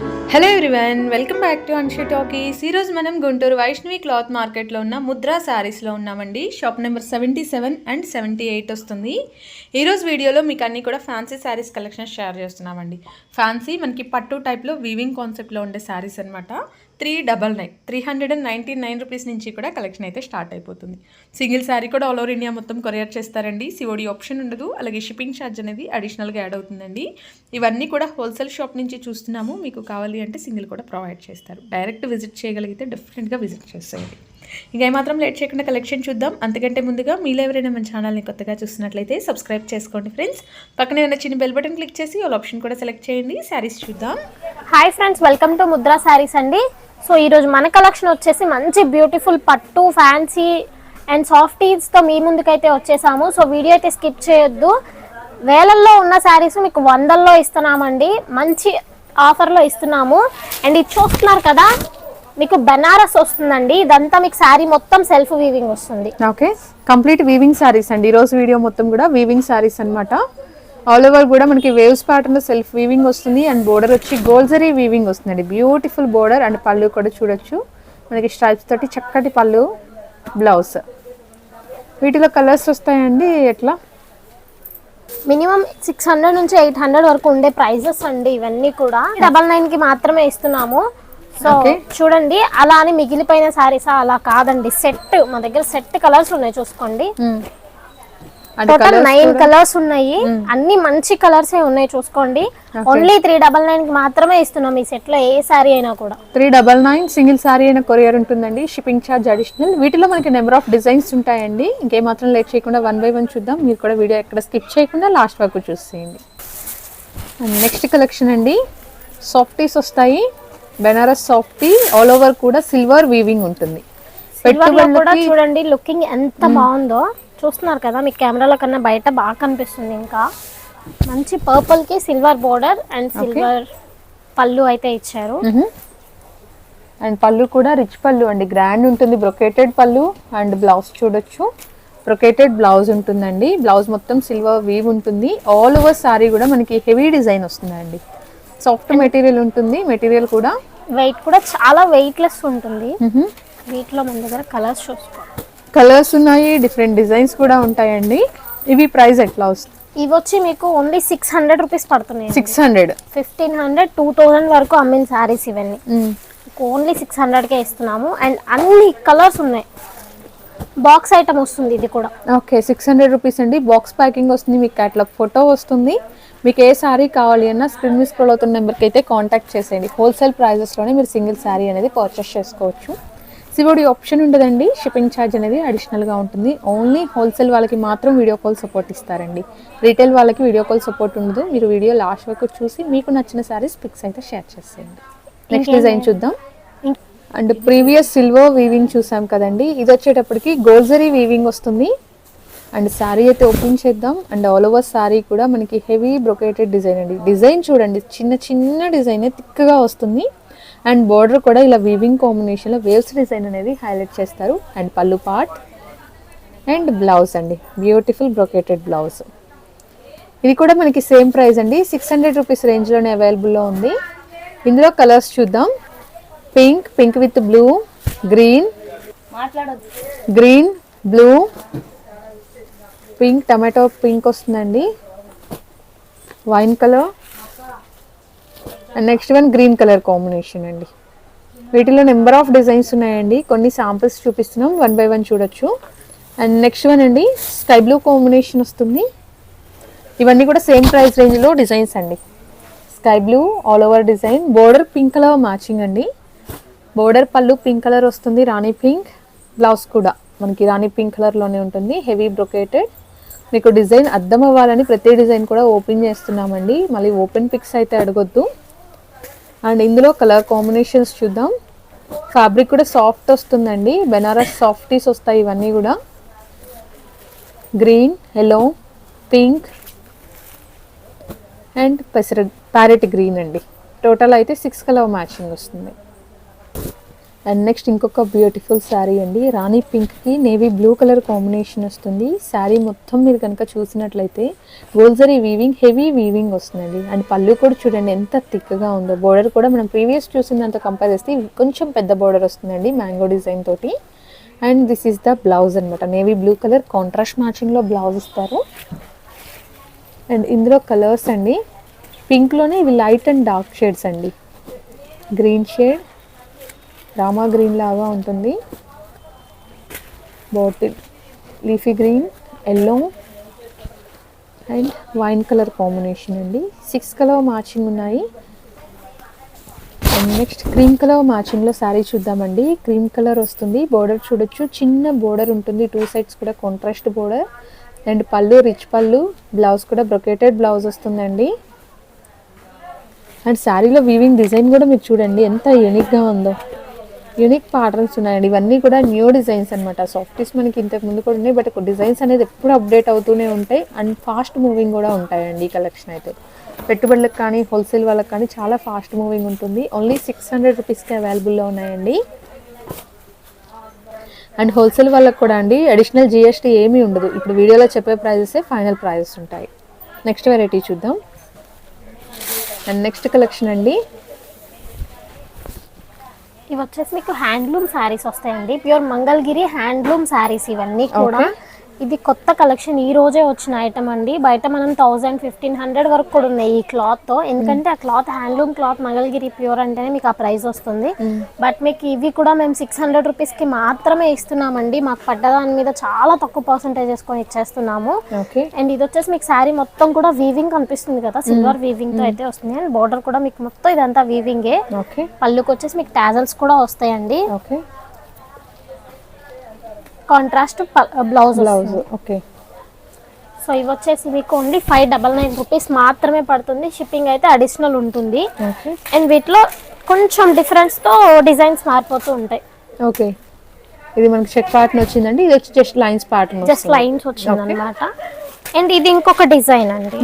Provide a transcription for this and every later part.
Hello everyone welcome back to Anshi talkies ఈరోజు మనం Guntur Vaishnavi cloth మార్కెట్లో ఉన్న ముద్రా శారీస్లో ఉన్నామండి. Shop number seventy seven and seventy eight వస్తుంది ఈరోజు వీడియోలో మీకు అన్ని కూడా ఫ్యాన్సీ శారీస్ కలెక్షన్ షేర్ చేస్తున్నామండి. ఫ్యాన్సీ మనకి పట్టు టైప్లో వీవింగ్ కాన్సెప్ట్లో ఉండే శారీస్ అనమాట three double nine three hundred and ninety nine rupees నుంచి కూడా కలెక్షన్ అయితే స్టార్ట్ అయిపోతుంది. సింగిల్ శారీ కూడా ఆల్ ఓవర్ ఇండియా మొత్తం కొరియర్ చేస్తారండి. సిఓడి ఆప్షన్ ఉండదు అలాగే షిప్పింగ్ ఛార్జ్ అనేది అడిషనల్గా యాడ్ అవుతుందండి. ఇవన్నీ కూడా హోల్సేల్ షాప్ నుంచి చూస్తున్నాము. మీకు కావాలి అంటే సింగిల్ కూడా ప్రొవైడ్ చేస్తారు. డైరెక్ట్ విజిట్ చేయగలిగితే డెఫినెట్గా విజిట్ చేసేయండి. ఇంకా ఏమాత్రం లేట్ చేయకుండా కలెక్షన్ చూద్దాం. అంతకంటే ముందుగా మీలో ఎవరైనా మన ఛానల్ని కొత్తగా చూస్తున్నట్లయితే సబ్స్క్రైబ్ చేసుకోండి ఫ్రెండ్స్. పక్కనే ఉన్న చిన్న బెల్ బటన్ క్లిక్ చేసి ఆల్ ఆప్షన్ కూడా సెలెక్ట్ చేయండి. శారీస్ చూద్దాం. Hi friends welcome to Mudra saris అండి. సో ఈరోజు మన కలెక్షన్ వచ్చేసి మంచి బ్యూటిఫుల్ పట్టు ఫ్యాన్సీ అండ్ సాఫ్టీస్తో మీ ముందుకైతే వచ్చేసాము. సో వీడియో అయితే స్కిప్ చేయొద్దు. వేలల్లో ఉన్న శారీస్ మీకు వందల్లో ఇస్తున్నామండి. మంచి ఆఫర్లో ఇస్తున్నాము. అండ్ ఇది చూస్తున్నారు కదా మీకు బెనారస్ వస్తుందండి. ఇదంతా మీకు శారీ మొత్తం సెల్ఫ్ వీవింగ్ వస్తుంది. ఓకే కంప్లీట్ వీవింగ్ శారీస్ అండి. ఈరోజు వీడియో మొత్తం కూడా వీవింగ్ శారీస్ అనమాట ఆల్ ఓవర్ కూడా మనకి వేవ్స్ ప్యాటర్న్ సెల్ఫ్ వీవింగ్ వస్తుంది అండ్ బోర్డర్ వచ్చి గోల్జరీ వీవింగ్ వస్తుందండి. బ్యూటిఫుల్ బోర్డర్ అండ్ పళ్ళు కూడా చూడొచ్చు. మనకి స్ట్రైప్స్ తోటి చక్కటి పళ్ళు బ్లౌజ్ వీటిలో కలర్స్ వస్తాయండి ఎట్లా? మినిమం సిక్స్ హండ్రెడ్ నుంచి ఎయిట్ హండ్రెడ్ వరకు ఉండే ప్రైజెస్ అండి ఇవన్నీ కూడా. డబల్ నైన్కి మాత్రమే ఇస్తున్నాము. సో. చూడండి అలా అని మిగిలిపోయిన సారీస్ అలా కాదండి. సెట్ మా దగ్గర సెట్ కలర్స్ ఉన్నాయి చూసుకోండి. అంటే టోటల్ నైన్ కలర్స్ ఉన్నాయి. అన్ని మంచి కలర్స్ ఉన్నాయి చూసుకోండి. ఓన్లీ త్రీ డబల్ నైన్కి మాత్రమే ఇస్తున్నాం ఈ సెట్లో ఏ సారీ అయినా కూడా. Three double nine single sari అయిన కొరియర్ ఉంటుందండి. షిప్పింగ్ ఛార్జ్ అడిషనల్ వీటిలో మనకి నెంబర్ ఆఫ్ డిజైన్స్ ఉంటాయండి. ఇంకేమాత్రం లేట్ చేయకుండా వన్ బై వన్ చూద్దాం. మీరు కూడా వీడియో ఎక్కడ స్కిప్ చేయకుండా లాస్ట్ వరకు చూసేయండి నెక్స్ట్ కలెక్షన్ అండి. సాఫ్టీస్ వస్తాయి. బెనారస్ సాఫ్టీ ఆల్ ఓవర్ కూడా సిల్వర్ వీవింగ్ ఉంటుంది. చూడండి లుకింగ్ ఎంత బాగుందో. చూస్తున్నారు కదా మీకు కెమెరాల కన్నా బయట బాగా కనిపిస్తుంది ఇంకా. మంచి పర్పుల్కి సిల్వర్ బోర్డర్ అండ్ సిల్వర్ పళ్ళు అయితే ఇచ్చారు. అండ్ పళ్ళు కూడా రిచ్ పళ్ళు అండి. గ్రాండ్ ఉంటుంది బ్రొకేటెడ్ పళ్ళు అండ్ బ్లౌజ్ చూడొచ్చు. బ్రొకేటెడ్ బ్లౌజ్ ఉంటుందండి. బ్లౌజ్ మొత్తం సిల్వర్ వీవ్ ఉంటుంది. ఆల్ ఓవర్ సారీ కూడా మనకి హెవీ డిజైన్ వస్తుందండి. సాఫ్ట్ మెటీరియల్ ఉంటుంది మెటీరియల్ కూడా. వెయిట్ కూడా చాలా వెయిట్లెస్ ఉంటుంది. వీటిలో మన దగ్గర కలర్స్ చూసుకో కలర్స్ ఉన్నాయి డిఫరెంట్ డిజైన్స్ కూడా ఉంటాయండి. ఇవి ప్రైస్ ఎట్లా వస్తుంది? ఇవి వచ్చి మీకు ఓన్లీ సిక్స్ హండ్రెడ్ రూపీస్ పడుతున్నాయి six hundred fifteen hundred two thousand వరకు అమ్మిన శారీస్ ఇవన్నీ. ఓన్లీ సిక్స్ హండ్రెడ్కే ఇస్తున్నాము. అండ్ అన్ని కలర్స్ ఉన్నాయి. బాక్స్ ఐటమ్ వస్తుంది ఇది కూడా. ఓకే సిక్స్ హండ్రెడ్ రూపీస్ అండి. బాక్స్ ప్యాకింగ్ వస్తుంది మీకు క్యాట్లాగ్ ఫోటో వస్తుంది. మీకు ఏ శారీ కావాలి అన్నా స్క్రీన్ మీద స్క్రోల్ అవుతున్న నెంబర్కి అయితే కాంటాక్ట్ చేసేయండి. హోల్సేల్ ప్రైజెస్లోనే మీరు సింగిల్ శారీ అనేది పర్చేస్ చేసుకోవచ్చు. సివోడి ఆప్షన్ ఉండదండి. షిప్పింగ్ ఛార్జ్ అనేది అడిషనల్గా ఉంటుంది. ఓన్లీ హోల్సేల్ వాళ్ళకి మాత్రం వీడియో కాల్ సపోర్ట్ ఇస్తారండి. రీటైల్ వాళ్ళకి వీడియో కాల్ సపోర్ట్ ఉండదు. మీరు వీడియో లాస్ట్ వరకు చూసి మీకు నచ్చిన శారీస్ పిక్స్ అయితే షేర్ చేసేయండి. నెక్స్ట్ డిజైన్ చూద్దాం. అండ్ ప్రీవియస్ సిల్వర్ వీవింగ్ చూసాం కదండి. ఇది వచ్చేటప్పటికి గోల్జరీ వీవింగ్ వస్తుంది. అండ్ శారీ అయితే ఓపెన్ చేద్దాం. అండ్ ఆల్ ఓవర్ శారీ కూడా మనకి హెవీ బ్రొకేటెడ్ డిజైన్ అండి. డిజైన్ చూడండి. చిన్న చిన్న డిజైన్ థిక్గా వస్తుంది. అండ్ బార్డర్ కూడా ఇలా వీవింగ్ కాంబినేషన్లో వేవ్స్ డిజైన్ అనేది హైలైట్ చేస్తారు. అండ్ పళ్ళు పార్ట్ అండ్ బ్లౌజ్ అండి. బ్యూటిఫుల్ బ్రొకేటెడ్ బ్లౌజ్ ఇది కూడా మనకి సేమ్ ప్రైస్ అండి. సిక్స్ హండ్రెడ్ రూపీస్ రేంజ్లోనే అవైలబుల్లో ఉంది. ఇందులో కలర్స్ చూద్దాం. Pink pink with blue green green blue pink tomato pink వస్తుందండి. Wine colour and next one green colour combination అండి. వీటిలో నెంబర్ ఆఫ్ డిజైన్స్ ఉన్నాయండి. కొన్ని శాంపిల్స్ చూపిస్తున్నాం. వన్ బై వన్ చూడొచ్చు. అండ్ నెక్స్ట్ వన్ అండి స్కై బ్లూ కాంబినేషన్ వస్తుంది. ఇవన్నీ కూడా సేమ్ ప్రైస్ రేంజ్లో డిజైన్స్ అండి. Sky blue all over design border pink colour matching అండి. బోర్డర్ పళ్ళు పింక్ కలర్ వస్తుంది రాణి పింక్ బ్లౌజ్ కూడా మనకి రాణి పింక్ కలర్లోనే ఉంటుంది హెవీ బ్రొకేటెడ్ మీకు డిజైన్ అర్థం అవ్వాలని ప్రతి డిజైన్ కూడా ఓపెన్ చేస్తున్నామండి. మళ్ళీ ఓపెన్ పిక్స్ అయితే అడగొద్దు. అండ్ ఇందులో కలర్ కాంబినేషన్స్ చూద్దాం. ఫ్యాబ్రిక్ కూడా సాఫ్ట్ వస్తుందండి. బెనారస్ సాఫ్టీస్ వస్తాయి ఇవన్నీ కూడా. గ్రీన్ ఎల్లో పింక్ అండ్ పెసర ప్యారెట్ గ్రీన్ అండి. టోటల్ అయితే సిక్స్ కలర్ మ్యాచింగ్ వస్తుంది. అండ్ నెక్స్ట్ ఇంకొక బ్యూటిఫుల్ శారీ అండి. రాణి పింక్కి నేవీ బ్లూ కలర్ కాంబినేషన్ వస్తుంది. శారీ మొత్తం మీరు కనుక చూసినట్లయితే గోల్జరీ వీవింగ్ హెవీ వీవింగ్ వస్తుందండి. అండ్ పళ్ళు కూడా చూడండి ఎంత థిక్గా ఉందో. బోర్డర్ కూడా మనం ప్రీవియస్ చూసినంత కంపేర్ చేస్తే కొంచెం పెద్ద బోర్డర్ వస్తుందండి మ్యాంగో డిజైన్ తోటి. And this is the blouse అనమాట నేవీ బ్లూ కలర్ కాంట్రాస్ట్ మ్యాచింగ్లో బ్లౌజ్ ఇస్తారు. అండ్ ఇందులో కలర్స్ అండి. పింక్లోనే ఇవి లైట్ అండ్ డార్క్ షేడ్స్ అండి. గ్రీన్ షేడ్ రామా గ్రీన్ లాగా ఉంటుంది. Bottle leafy green yellow and wine colour combination అండి. సిక్స్ కలర్ మ్యాచింగ్ ఉన్నాయి. అండ్ నెక్స్ట్ క్రీమ్ కలర్ మ్యాచింగ్లో శారీ చూద్దామండి. క్రీమ్ కలర్ వస్తుంది. బోర్డర్ చూడొచ్చు. చిన్న బోర్డర్ ఉంటుంది. టూ సైడ్స్ కూడా కాంట్రాస్ట్ బోర్డర్. అండ్ పళ్ళు రిచ్ పళ్ళు బ్లౌజ్ కూడా బ్రొకేటెడ్ బ్లౌజ్ వస్తుందండి. అండ్ శారీలో వీవింగ్ డిజైన్ కూడా మీరు చూడండి. ఎంత యూనిక్గా ఉందో. యూనిక్ ప్యాటర్న్స్ ఉన్నాయండి. ఇవన్నీ కూడా న్యూ డిజైన్స్ అనమాట సాఫ్టీస్ మనకి ఇంతకు ముందు కూడా ఉన్నాయి బట్ డిజైన్స్ అనేది ఎప్పుడు అప్డేట్ అవుతూనే ఉంటాయి. అండ్ ఫాస్ట్ మూవింగ్ కూడా ఉంటాయండి ఈ కలెక్షన్ అయితే. పెట్టుబడులకు కానీ హోల్సేల్ వాళ్ళకి కానీ చాలా ఫాస్ట్ మూవింగ్ ఉంటుంది. ఓన్లీ సిక్స్ హండ్రెడ్ రూపీస్కి అవైలబుల్లో ఉన్నాయండి. అండ్ హోల్సేల్ వాళ్ళకి కూడా అండి అడిషనల్ జిఎస్టీ ఏమీ ఉండదు. ఇప్పుడు వీడియోలో చెప్పే ప్రైజెసే ఫైనల్ ప్రైజెస్ ఉంటాయి. నెక్స్ట్ వెరైటీ చూద్దాం. అండ్ నెక్స్ట్ కలెక్షన్ అండి. ఇవి వచ్చేసి మీకు హ్యాండ్లూమ్ శారీస్ వస్తాయండి. ప్యూర్ మంగళగిరి హ్యాండ్లూమ్ శారీస్ ఇవన్నీ కూడా. ఇది కొత్త కలెక్షన్ ఈ రోజే వచ్చిన ఐటమ్ అండి. బయట మనం థౌజండ్ ఫిఫ్టీన్ హండ్రెడ్ వరకు కూడా ఉన్నాయి ఈ క్లాత్తో. ఎందుకంటే ఆ cloth handloom cloth Mangalagiri pure అంటేనే మీకు ఆ ప్రైస్ వస్తుంది. బట్ మీకు ఇవి కూడా మేము సిక్స్ హండ్రెడ్ రూపీస్కి మాత్రమే ఇస్తున్నామండి. మాకు పడ్డ దాని మీద చాలా తక్కువ పర్సెంటేజ్ వేసుకొని ఇచ్చేస్తున్నాము. ఓకే. అండ్ ఇది వచ్చేసి మీకు శారీ మొత్తం కూడా వీవింగ్ కనిపిస్తుంది కదా సిల్వర్ వీవింగ్తో అయితే వస్తుంది. అండ్ బోర్డర్ కూడా మీకు మొత్తం ఇదంతా వీవింగే ఓకే. పళ్ళుకి వచ్చేసి మీకు టాజల్స్ కూడా వస్తాయండి. Okay. Contrast blouse blouse okay so ఇవి వచ్చేసి మీకు only five double nine rupees మాత్రమే పడుతుంది. షిప్పింగ్ అయితే అడిషనల్ ఉంటుంది. అండ్ వీటిలో కొంచెం difference తో డిజైన్స్ మారిపోతూ ఉంటాయి. ఓకే ఇది మనకి చెక్ పార్ట్న్ వచ్చిందండి. ఇది వచ్చి just lines pattern just lines వచ్చింది అనమాట అండ్ ఇది ఇంకొక డిజైన్ అండి.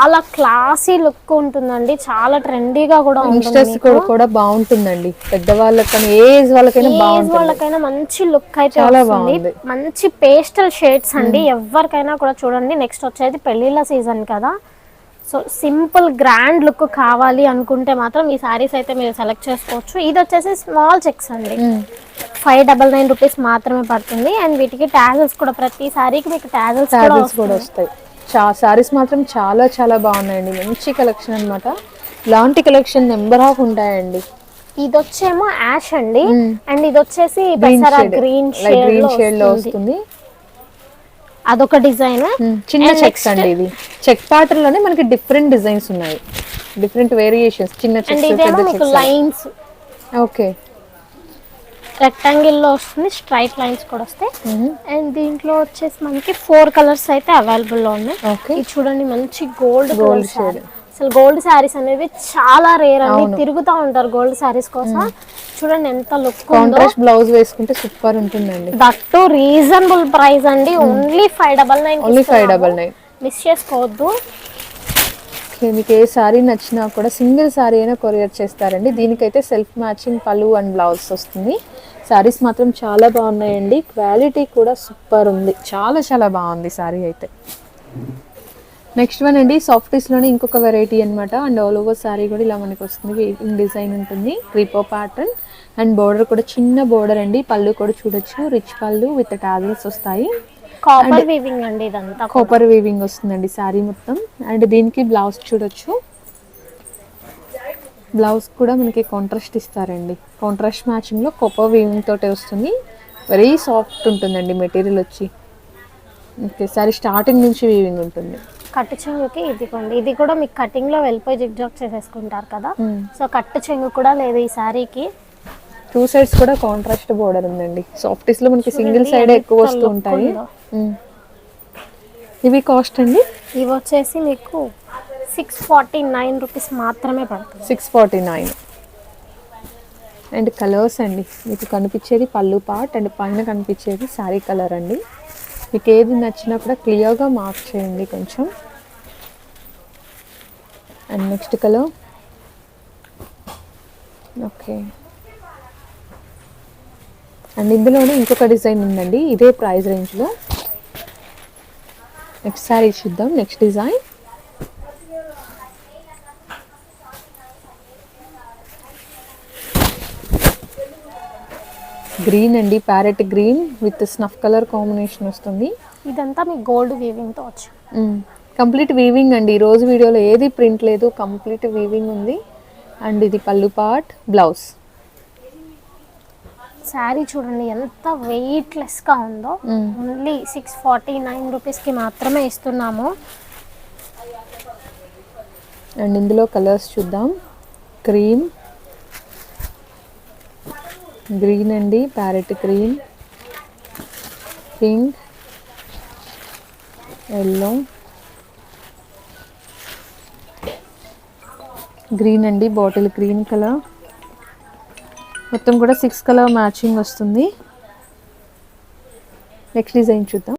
చాలా క్లాసీ లుక్ ఉంటుందండి. చాలా ట్రెండీగా కూడా ఉంటుంది కూడా కూడా బాగుంటుందండి. పెద్దవాళ్ళకి కానీ ఏజ్ వాళ్ళకైనా ఏజ్ వాళ్ళకైనా మంచి లుక్ అయితే చాలా బాగుంది. మంచి పేస్టల్ షేడ్స్ అండి. ఎవరికైనా కూడా చూడండి. నెక్స్ట్ వచ్చేది పెళ్ళిళ్ళ సీజన్ కదా. సో సింపుల్ గ్రాండ్ లుక్ కావాలి అనుకుంటే మాత్రం ఈ సారీస్ అయితే మీరు సెలెక్ట్ చేసుకోవచ్చు. ఇది వచ్చేసి స్మాల్ చెక్స్ అండి. ఫైవ్ డబల్ నైన్ రూపీస్ మాత్రమే పడుతుంది. అండ్ వీటికి టాజల్స్ కూడా ప్రతి సారీకి మీకు శారీస్ కూడా వస్తాయి. చా శారీస్ మాత్రం చాలా చాలా బాగున్నాయండి. మంచి కలెక్షన్ అన్నమాట. ఇలాంటి కలెక్షన్ నెంబర్ ఆఫ్ ఉంటాయండి. ఇది వచ్చేమో యాష్ అండి. అండ్ ఇది వచ్చేసి గ్రీన్ గ్రీన్ షేడ్లో వస్తుంది. అదొక డిజైన్. చిన్న చెక్స్ అండి ఇది చెక్ ప్యాటర్న్లోనే మనకి డిఫరెంట్ డిజైన్స్ ఉన్నాయి. డిఫరెంట్ వేరియేషన్స్ చిన్న చెక్స్ లైన్స్ ఓకే రెక్టాంగిల్లో వస్తుంది స్ట్రైట్ లైన్స్ కూడా వస్తాయి. అండ్ దీంట్లో వచ్చేసి మనకి ఫోర్ కలర్స్ అయితే అవైలబుల్లో ఉన్నాయి ఇది చూడండి మంచి గోల్డ్ గోల్డ్. షేడ్ అసలు గోల్డ్ శారీస్ అనేవి చాలా రేర్ అండి. తిరుగుతూ ఉంటారు గోల్డ్ శారీస్ కోసం. చూడండి ఎంత లుక్ ఉందో. కాంట్రాస్ట్ బ్లౌజ్ వేసుకుంటే సూపర్ ఉంటుందండి. దట్టు రీజనబుల్ ప్రైస్ అండి. Only five double nine only five double nine miss చేసుకోవద్దు. మీకు ఏ సారీ నచ్చినా కూడా సింగిల్ సారీ అయినా కొరియర్ చేస్తారండి. దీనికైతే సెల్ఫ్ మ్యాచింగ్ పళ్ళు అండ్ బ్లౌజ్ వస్తుంది. సారీస్ మాత్రం చాలా బాగున్నాయండి. క్వాలిటీ కూడా సూపర్ ఉంది. చాలా చాలా బాగుంది సారీ అయితే. నెక్స్ట్ వన్ అండి సాఫ్టీస్లోనే ఇంకొక వెరైటీ అన్నమాట. అండ్ ఆల్ ఓవర్ సారీ కూడా ఇలా మనకి వస్తుంది. వీవింగ్ డిజైన్ ఉంటుంది. క్రీపో ప్యాటర్న్ అండ్ బోర్డర్ కూడా చిన్న బోర్డర్ అండి. పళ్ళు కూడా చూడొచ్చు. రిచ్ పళ్ళు విత్ టాజిల్స్ వస్తాయి. కాపర్ వీవింగ్ అండి ఇదంతా కాపర్ వీవింగ్ వస్తుందండి శారీ మొత్తం. అండ్ దీనికి బ్లౌజ్ చూడొచ్చు. బ్లౌజ్ కూడా మనకి కాంట్రాస్ట్ ఇస్తారండి. కాంట్రాస్ట్ మ్యాచింగ్లో కాపర్ వీవింగ్ తోటే వస్తుంది. వెరీ సాఫ్ట్ ఉంటుందండి మెటీరియల్ వచ్చి. ఓకే సారీ స్టార్టింగ్ నుంచి వీవింగ్ ఉంటుంది. కట్టు చెంగుకి ఇదిగోండి. ఇది కూడా మీకు కటింగ్లో వెళ్ళిపోయి జిగ్ జాగ్ చేసేసుకుంటారు కదా. సో కట్టు చెంగు కూడా లేదు ఈ శారీకి టూ సైడ్స్ కూడా కాంట్రాస్ట్ బోర్డర్ ఉందండి. సాఫ్టీస్లో మనకి సింగిల్ సైడ్ ఎక్కువ వస్తూ ఉంటాయి. మ్మ్. ఇవి కాస్ట్ అండి? ఇవి వచ్చేసి మీకు సిక్స్ ఫార్టీ నైన్ రూపీస్ మాత్రమే పడుతుంది. Six forty nine and colours అండి. మీకు కనిపించేది పళ్ళు పార్ట్ అండ్ పైన కనిపించేది శారీ కలర్ అండి. మీకు ఏది నచ్చినా కూడా క్లియర్గా మార్క్ చేయండి కొంచెం. And next colour okay and ఇందులోనే ఇంకొక డిజైన్ ఉందండి. ఇదే ప్రైస్ రేంజ్లో నెక్స్ట్ సారీ చూద్దాం. నెక్స్ట్ డిజైన్ గ్రీన్ అండి parrot green with snuff colour combination వస్తుంది. ఇదంతా మీ గోల్డ్ వీవింగ్తో వచ్చి కంప్లీట్ వీవింగ్ అండి. ఈ రోజు వీడియోలో ఏది ప్రింట్ లేదు కంప్లీట్ వీవింగ్ ఉంది. అండ్ ఇది పళ్ళు పార్ట్ బ్లౌజ్ శారీ చూడండి ఎంత వెయిట్లెస్గా ఉందో. ఓన్లీ సిక్స్ ఫార్టీ నైన్ రూపీస్కి మాత్రమే ఇస్తున్నాము. అండ్ ఇందులో కలర్స్ చూద్దాం. క్రీమ్ గ్రీన్ అండి parrot green pink yellow green అండి బాటిల్ గ్రీన్ కలర్. మొత్తం కూడా సిక్స్ కలర్ మ్యాచింగ్ వస్తుంది. నెక్స్ట్ డిజైన్ చూద్దాం.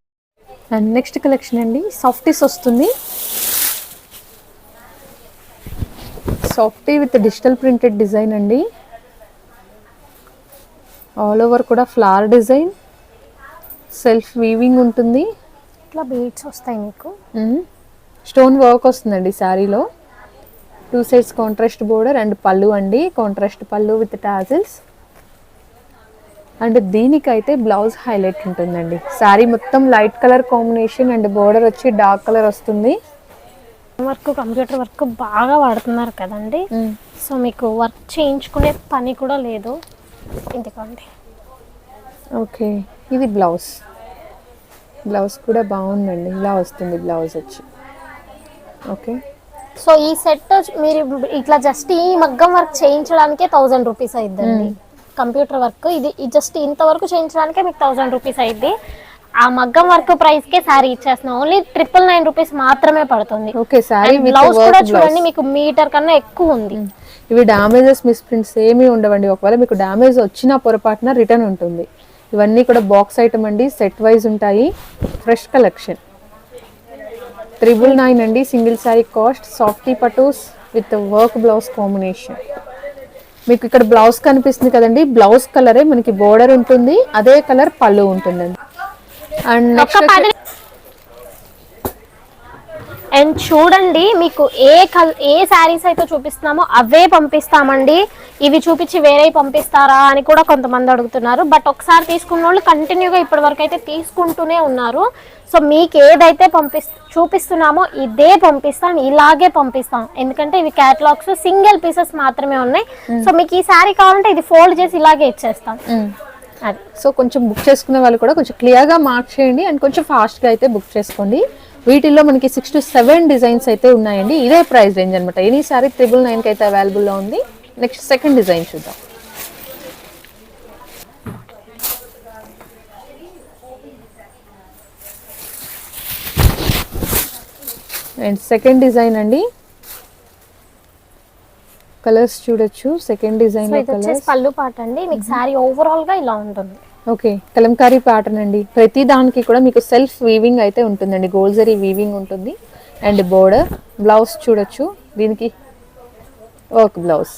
అండ్ నెక్స్ట్ కలెక్షన్ అండి సాఫ్టీస్ వస్తుంది. Softy with digital printed design అండి. ఆల్ ఓవర్ కూడా ఫ్లవర్ డిజైన్ సెల్ఫ్ వీవింగ్ ఉంటుంది. ఇట్లా బీడ్స్ వస్తాయి మీకు. స్టోన్ వర్క్ వస్తుందండి శారీలో. Two sides contrast border and పళ్ళు అండి. కాంట్రాస్ట్ పళ్ళు విత్ టాజిల్స్ అండ్ దీనికైతే బ్లౌజ్ హైలైట్ ఉంటుందండి. శారీ మొత్తం light colour combination and border వచ్చి డార్క్ కలర్ వస్తుంది. వర్క్ కంప్యూటర్ వర్క్ బాగా వాడుతున్నారు కదండి. సో మీకు వర్క్ చేయించుకునే పని కూడా లేదు. ఎందుకండి ఓకే. ఇది బ్లౌజ్. బ్లౌజ్ కూడా బాగుందండి. ఇలా వస్తుంది బ్లౌజ్ వచ్చి. ఓకే. సో ఈ సెట్ మీరు ఇట్లా జస్ట్ ఈ మగ్గం వర్క్ చేయించడానికే థౌజండ్ రూపీస్ అయిద్దండి. కంప్యూటర్ వర్క్ ఇది జస్ట్ ఇంతవరకు చేయించడానికే మీకు థౌజండ్ రూపీస్ అయింది ఆ మగ్గం వర్క్ ప్రైస్ కే శారీ ఇచ్చేస్తున్నాం. ఓన్లీ ట్రిపుల్ నైన్ రూపీస్ మాత్రమే పడుతుంది. బ్లౌజ్ కూడా చూడండి మీకు మీటర్ కన్నా ఎక్కువ ఉంది. ఇవి డామేజెస్ మిస్ప్రింట్స్ ఏమీ ఉండవండి. ఒకవేళ మీకు డామేజ్ వచ్చిన పొరపాటున రిటర్న్ ఉంటుంది. ఇవన్నీ కూడా బాక్స్ ఐటమ్ అండి. సెట్ వైజ్ ఉంటాయి. Fresh collection. త్రిబుల్ నైన్ అండి. సింగిల్ శారీ కాస్ట్ సాఫ్టీ పటూస్ విత్ వర్క్ బ్లౌజ్ కాంబినేషన్. మీకు ఇక్కడ బ్లౌజ్ కనిపిస్తుంది కదండి. బ్లౌజ్ కలరే మనకి బోర్డర్ ఉంటుంది. అదే కలర్ పళ్ళు ఉంటుందండి. అండ్ నెక్స్ట్ అండ్ చూడండి మీకు ఏ కల్ ఏ శారీస్ అయితే చూపిస్తున్నామో అవే పంపిస్తామండి. ఇవి చూపించి వేరే పంపిస్తారా అని కూడా కొంతమంది అడుగుతున్నారు. బట్ ఒకసారి తీసుకున్న వాళ్ళు కంటిన్యూగా ఇప్పటి వరకు అయితే తీసుకుంటూనే ఉన్నారు. సో మీకు ఏదైతే పంపిస్ చూపిస్తున్నామో ఇదే పంపిస్తాం ఇలాగే పంపిస్తాం. ఎందుకంటే ఇవి క్యాటలాగ్స్ సింగిల్ పీసెస్ మాత్రమే ఉన్నాయి. సో మీకు ఈ శారీ కావాలంటే ఇది ఫోల్డ్ చేసి ఇలాగే ఇచ్చేస్తాం. అది. సో కొంచెం బుక్ చేసుకునే వాళ్ళు కూడా కొంచెం క్లియర్గా మార్క్ చేయండి అండ్ కొంచెం ఫాస్ట్గా అయితే బుక్ చేసుకోండి. వీటిల్లో మనకి సిక్స్ టు సెవెన్ డిజైన్స్ అయితే ఉన్నాయండి. ఇదే ప్రైస్ రేంజ్ అనమాట ఎనీ సారీ త్రిబుల్ నైన్కి అయితే అవైలబుల్లో ఉంది. నెక్స్ట్ సెకండ్ డిజైన్ చూద్దాం. అండ్ సెకండ్ డిజైన్ అండి. కలర్స్ చూడొచ్చు. సెకండ్ డిజైన్ పళ్ళు పాట అండి. మీకు శారీ ఓవరాల్గా ఇలా ఉంటుంది. ఓకే. కలంకారీ ప్యాటర్న్ అండి. ప్రతి దానికి కూడా మీకు సెల్ఫ్ వీవింగ్ అయితే ఉంటుందండి. గోల్డ్ జరీ వీవింగ్ ఉంటుంది. అండ్ బోర్డర్ బ్లౌజ్ చూడొచ్చు. దీనికి వర్క్ బ్లౌజ్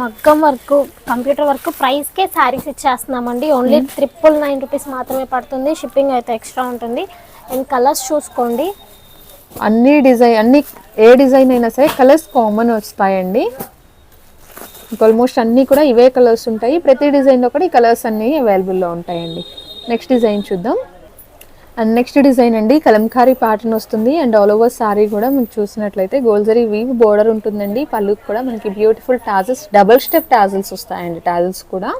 మగ్గం వర్క్ కంప్యూటర్ వర్క్ ప్రైస్ కే శారీస్ ఇచ్చేస్తున్నామండి. ఓన్లీ ట్రిపుల్ నైన్ రూపీస్ మాత్రమే పడుతుంది. షిప్పింగ్ అయితే ఎక్స్ట్రా ఉంటుంది. అండ్ కలర్స్ చూసుకోండి. అన్ని డిజైన్ అన్ని ఏ డిజైన్ అయినా సరే కలర్స్ కామన్ వస్తాయండి. ఆల్మోస్ట్ అన్నీ కూడా ఇవే కలర్స్ ఉంటాయి. ప్రతి డిజైన్లో కూడా ఈ కలర్స్ అన్నీ అవైలబుల్లో ఉంటాయండి. నెక్స్ట్ డిజైన్ చూద్దాం. అండ్ నెక్స్ట్ డిజైన్ అండి కలంకారీ ప్యాటర్న్ వస్తుంది. అండ్ ఆల్ ఓవర్ సారీ కూడా మీకు చూసినట్లయితే గోల్జరీ వీవ్ బోర్డర్ ఉంటుందండి. పళ్ళుకి కూడా మనకి beautiful tassels double step tassels వస్తాయండి టాజల్స్ కూడా.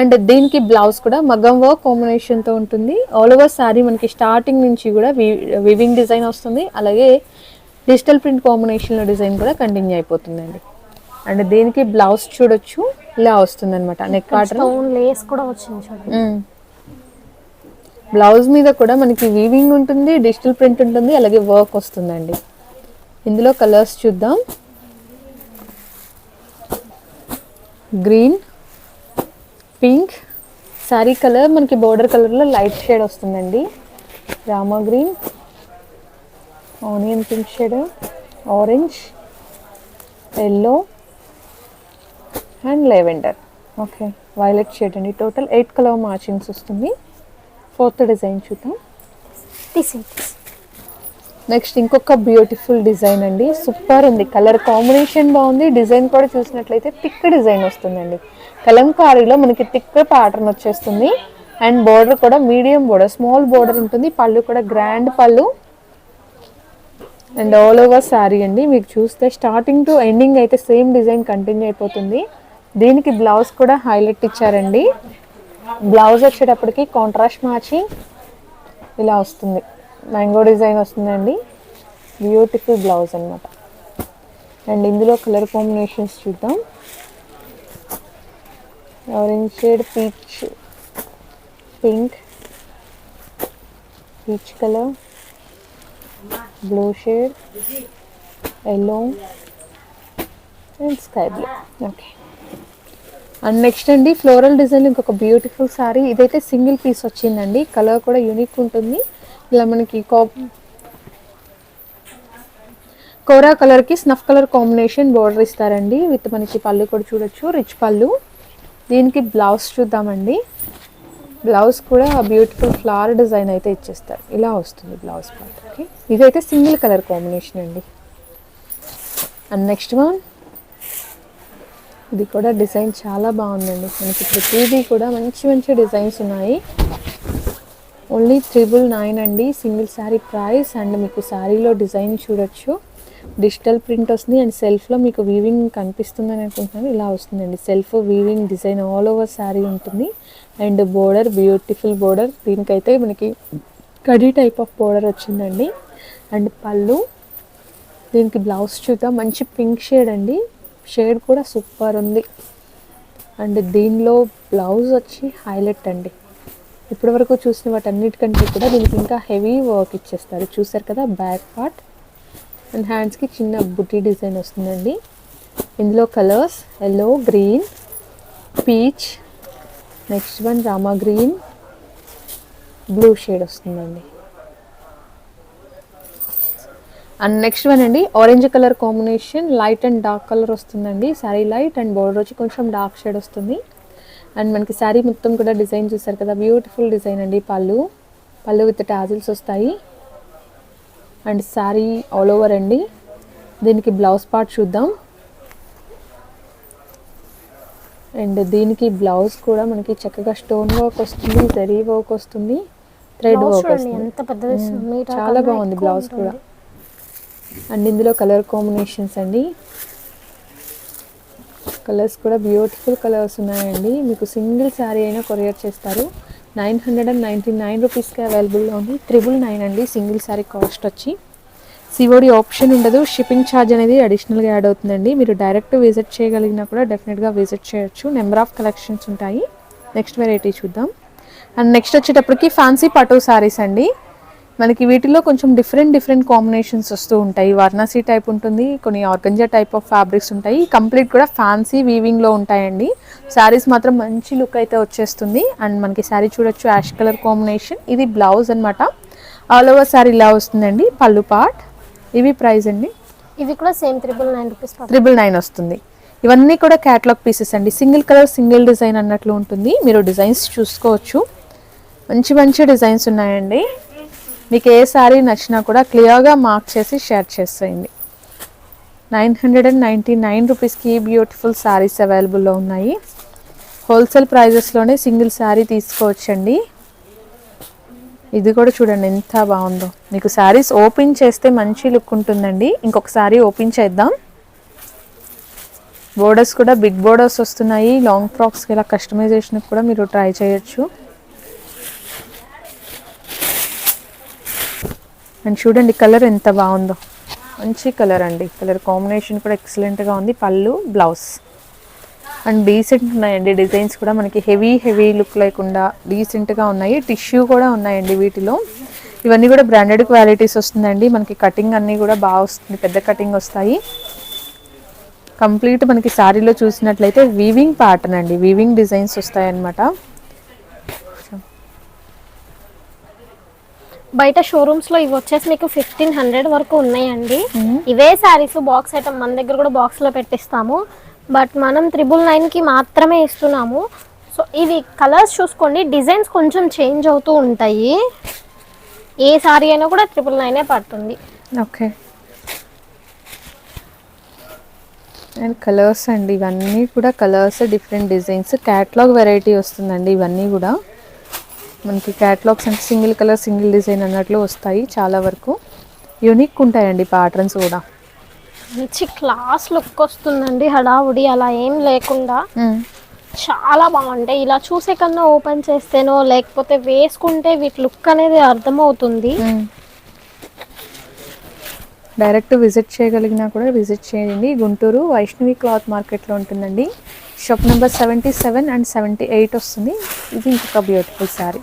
అండ్ దీనికి బ్లౌజ్ కూడా మగ్గం వర్క్ కాంబినేషన్తో ఉంటుంది. ఆల్ ఓవర్ శారీ మనకి స్టార్టింగ్ నుంచి కూడా వివింగ్ డిజైన్ వస్తుంది. అలాగే డిజిటల్ ప్రింట్ కాంబినేషన్లో డిజైన్ కూడా కంటిన్యూ అయిపోతుందండి. అండ్ దీనికి బ్లౌజ్ చూడొచ్చు ఇలా వస్తుంది అనమాట నెక్ ప్యాటర్న్ స్టోన్ లేస్ కూడా వచ్చింది చూడండి. బ్లౌజ్ మీద కూడా మనకి వీవింగ్ ఉంటుంది డిజిటల్ ప్రింట్ ఉంటుంది అలాగే వర్క్ వస్తుందండి. ఇందులో కలర్స్ చూద్దాం. గ్రీన్ పింక్ శారీ కలర్ మనకి బోర్డర్ కలర్లో లైట్ షేడ్ వస్తుందండి. Rama green onion pink shade orange yellow and lavender. Okay. Violet shade అండి. టోటల్ ఎయిట్ కలర్ మ్యాచింగ్స్ వస్తుంది. ఫోర్త్ డిజైన్ చూద్దాం. నెక్స్ట్ ఇంకొక బ్యూటిఫుల్ డిజైన్ అండి. సూపర్ ఉంది. కలర్ కాంబినేషన్ బాగుంది. డిజైన్ కూడా చూసినట్లయితే థిక్ డిజైన్ వస్తుందండి. కలంకారీలో మనకి థిక్ ప్యాటర్న్ వచ్చేస్తుంది. అండ్ బోర్డర్ కూడా మీడియం బోర్డర్ స్మాల్ బోర్డర్ ఉంటుంది. పళ్ళు కూడా గ్రాండ్ పళ్ళు. అండ్ ఆల్ ఓవర్ శారీ అండి. మీకు చూస్తే స్టార్టింగ్ టు ఎండింగ్ అయితే సేమ్ డిజైన్ కంటిన్యూ అయిపోతుంది. దీనికి బ్లౌజ్ కూడా హైలైట్ ఇచ్చారండి. బ్లౌజ్ వచ్చేటప్పటికి కాంట్రాస్ట్ మార్చి ఇలా వస్తుంది. మ్యాంగో డిజైన్ వస్తుందండి. బ్యూటిఫుల్ బ్లౌజ్ అనమాట అండ్ ఇందులో కలర్ కాంబినేషన్స్ చూద్దాం. Orange shade peach pink peach colour blue shade yellow and sky blue okay and next అండి ఫ్లోరల్ డిజైన్ ఇంకొక బ్యూటిఫుల్ సారీ ఇదైతే సింగిల్ పీస్ వచ్చిందండి. కలర్ కూడా యూనిక్ ఉంటుంది. ఇలా మనకి కాప్ కోరా కలర్కి స్నఫ్ కలర్ కాంబినేషన్ బోర్డర్ ఇస్తారండి. విత్ మనకి పళ్ళు కూడా చూడొచ్చు. రిచ్ పళ్ళు. దీనికి బ్లౌజ్ చూద్దామండి. బ్లౌజ్ కూడా బ్యూటిఫుల్ ఫ్లవర్ డిజైన్ అయితే ఇచ్చేస్తారు. ఇలా వస్తుంది బ్లౌజ్ పార్ట్కి ఇదైతే సింగిల్ కలర్ కాంబినేషన్ అండి. అండ్ నెక్స్ట్ వన్ ఇది కూడా డిజైన్ చాలా బాగుందండి. మనకి ప్రతిదీ కూడా మంచి మంచి డిజైన్స్ ఉన్నాయి. ఓన్లీ త్రిబుల్ నైన్ అండి. సింగిల్ శారీ ప్రైస్ అండ్ మీకు శారీలో డిజైన్ చూడొచ్చు. డిజిటల్ ప్రింట్ వస్తుంది అండ్ సెల్ఫ్లో మీకు వీవింగ్ కనిపిస్తుందని అనుకుంటున్నాను. ఇలా వస్తుందండి. Self weaving design all over sari ఉంటుంది. And border beautiful border. దీనికైతే మనకి కడీ టైప్ ఆఫ్ బోర్డర్ వచ్చిందండి. అండ్ పళ్ళు. దీనికి బ్లౌజ్ చూద్దాం. మంచి పింక్ షేడ్ అండి. షేడ్ కూడా సూపర్ ఉంది. అండ్ దీనిలో బ్లౌజ్ వచ్చి హైలైట్ అండి. ఇప్పటివరకు చూసిన వాటన్నిటికంటే కూడా దీనికి ఇంకా హెవీ వర్క్ ఇచ్చేస్తారు. చూసారు కదా బ్యాక్ పార్ట్. అండ్ హ్యాండ్స్కి చిన్న బుట్టి డిజైన్ వస్తుందండి. ఇందులో colours yellow green peach next one Rama green blue shade వస్తుందండి. అండ్ నెక్స్ట్ వన్ అండి orange colour combination light and dark colour వస్తుందండి. శారీ లైట్ అండ్ బోర్డర్ వచ్చి కొంచెం డార్క్ షేడ్ వస్తుంది. అండ్ మనకి శారీ మొత్తం కూడా డిజైన్ చూసారు కదా బ్యూటిఫుల్ డిజైన్ అండి పళ్ళు. పళ్ళు విత్ టాజిల్స్ వస్తాయి. అండ్ శారీ ఆల్ ఓవర్ అండి. దీనికి బ్లౌజ్ పార్ట్ చూద్దాం. అండ్ దీనికి బ్లౌజ్ కూడా మనకి చక్కగా స్టోన్ వర్క్ వస్తుంది జరీ వర్క్ వస్తుంది థ్రెడ్ వర్క్ వస్తుంది. ఎంత మ్మ్. మీటర్ చాలా బాగుంది బ్లౌజ్ కూడా. అండ్ ఇందులో కలర్ కాంబినేషన్స్ అండి. కలర్స్ కూడా బ్యూటిఫుల్ కలర్స్ ఉన్నాయండి. మీకు సింగిల్ శారీ అయినా కొరియర్ చేస్తారు. Nine hundred and ninety nine రూపీస్కి అవైలబుల్లో ఉంది. త్రిబుల్ నైన్ అండి సింగిల్ శారీ కాస్ట్ వచ్చి. సిఓడి ఆప్షన్ ఉండదు. షిప్పింగ్ ఛార్జ్ అనేది అడిషనల్గా యాడ్ అవుతుందండి. మీరు డైరెక్ట్ విజిట్ చేయగలిగినా కూడా డెఫినెట్గా విజిట్ చేయొచ్చు. నెంబర్ ఆఫ్ కలెక్షన్స్ ఉంటాయి. నెక్స్ట్ వెరైటీ చూద్దాం. అండ్ నెక్స్ట్ వచ్చేటప్పటికి ఫ్యాన్సీ పటో శారీస్ అండి. మనకి వీటిలో కొంచెం డిఫరెంట్ డిఫరెంట్ కాంబినేషన్స్ వస్తూ ఉంటాయి. వారణాసి టైప్ ఉంటుంది కొన్ని ఆర్గంజా టైప్ ఆఫ్ ఫ్యాబ్రిక్స్ ఉంటాయి. కంప్లీట్ కూడా ఫ్యాన్సీ వీవింగ్లో ఉంటాయండి. శారీస్ మాత్రం మంచి లుక్ అయితే వచ్చేస్తుంది. అండ్ మనకి శారీ చూడొచ్చు యాష్ కలర్ కాంబినేషన్ ఇది బ్లౌజ్ అన్నమాట. ఆల్ ఓవర్ శారీ ఇలా వస్తుందండి. పళ్ళు పార్ట్ ఇవి ప్రైస్ అండి. ఇవి కూడా same triple nine rupees triple nine వస్తుంది. ఇవన్నీ కూడా క్యాటలాగ్ పీసెస్ అండి. సింగిల్ కలర్ సింగిల్ డిజైన్ అన్నట్లు ఉంటుంది. మీరు డిజైన్స్ చూసుకోవచ్చు. మంచి మంచి డిజైన్స్ ఉన్నాయండి. మీకు ఏ శారీ నచ్చినా కూడా క్లియర్గా మార్క్ చేసి షేర్ చేసేయండి. Nine hundred and ninety nine రూపీస్కి బ్యూటిఫుల్ శారీస్ అవైలబుల్లో ఉన్నాయి. హోల్సేల్ ప్రైజెస్లోనే సింగిల్ శారీ తీసుకోవచ్చండి. ఇది కూడా చూడండి ఎంత బాగుందో. మీకు శారీస్ ఓపెన్ చేస్తే మంచి లుక్ ఉంటుందండి. ఇంకొక శారీ ఓపెన్ చేద్దాం. బోర్డర్స్ కూడా బిగ్ బోర్డర్స్ వస్తున్నాయి. లాంగ్ ఫ్రాక్స్కి ఇలా కస్టమైజేషన్కి కూడా మీరు ట్రై చేయొచ్చు. అండ్ చూడండి కలర్ ఎంత బాగుందో. మంచి కలర్ అండి. కలర్ కాంబినేషన్ కూడా ఎక్సలెంట్గా ఉంది. పళ్ళు బ్లౌజ్. అండ్ డీసెంట్ ఉన్నాయండి డిజైన్స్ కూడా. మనకి హెవీ హెవీ లుక్ లేకుండా డీసెంట్గా ఉన్నాయి. టిష్యూ కూడా ఉన్నాయండి వీటిలో. ఇవన్నీ కూడా బ్రాండెడ్ క్వాలిటీస్ వస్తుందండి. మనకి కటింగ్ అన్నీ కూడా బాగా వస్తుంది. పెద్ద కటింగ్ వస్తాయి. కంప్లీట్ మనకి శారీలో చూసినట్లయితే వీవింగ్ ప్యాటర్న్ అండి. వీవింగ్ డిజైన్స్ వస్తాయన్నమాట. బయట షోరూమ్స్లో ఇవి వచ్చేసి మీకు ఫిఫ్టీన్ హండ్రెడ్ వరకు ఉన్నాయండి. ఇవే శారీస్ బాక్స్ ఐటమ్ మన దగ్గర కూడా బాక్స్లో పెట్టిస్తాము. బట్ మనం త్రిబుల్ నైన్కి మాత్రమే ఇస్తున్నాము. సో ఇవి కలర్స్ చూసుకోండి. డిజైన్స్ కొంచెం చేంజ్ అవుతూ ఉంటాయి. ఏ సారీ అయినా కూడా ట్రిపుల్ నైనే పడుతుంది. ఓకే అండ్ కలర్స్ అండి. ఇవన్నీ కూడా colours different designs catalogue variety వస్తుందండి ఇవన్నీ కూడా. మనకి క్యాట్లాగ్స్ అంటే సింగిల్ కలర్ సింగిల్ డిజైన్ అన్నట్లు వస్తాయి చాలా వరకు. యూనిక్ ఉంటాయండి ప్యాటర్న్స్ కూడా. మంచి క్లాస్ లుక్ వస్తుందండి హడావుడి అలా ఏం లేకుండా. చాలా బాగుంటాయి. ఇలా చూసే కన్నా ఓపెన్ చేస్తేనో లేకపోతే వేసుకుంటే వీటి లుక్ అనేది అర్థమవుతుంది. డైరెక్ట్ విజిట్ చేయగలిగినా కూడా విజిట్ చేయండి. గుంటూరు వైష్ణవి క్లాత్ మార్కెట్లో ఉంటుందండి. Shop number seventy seven and seventy eight వస్తుంది. ఇది ఇంకొక బ్యూటిఫుల్ శారీ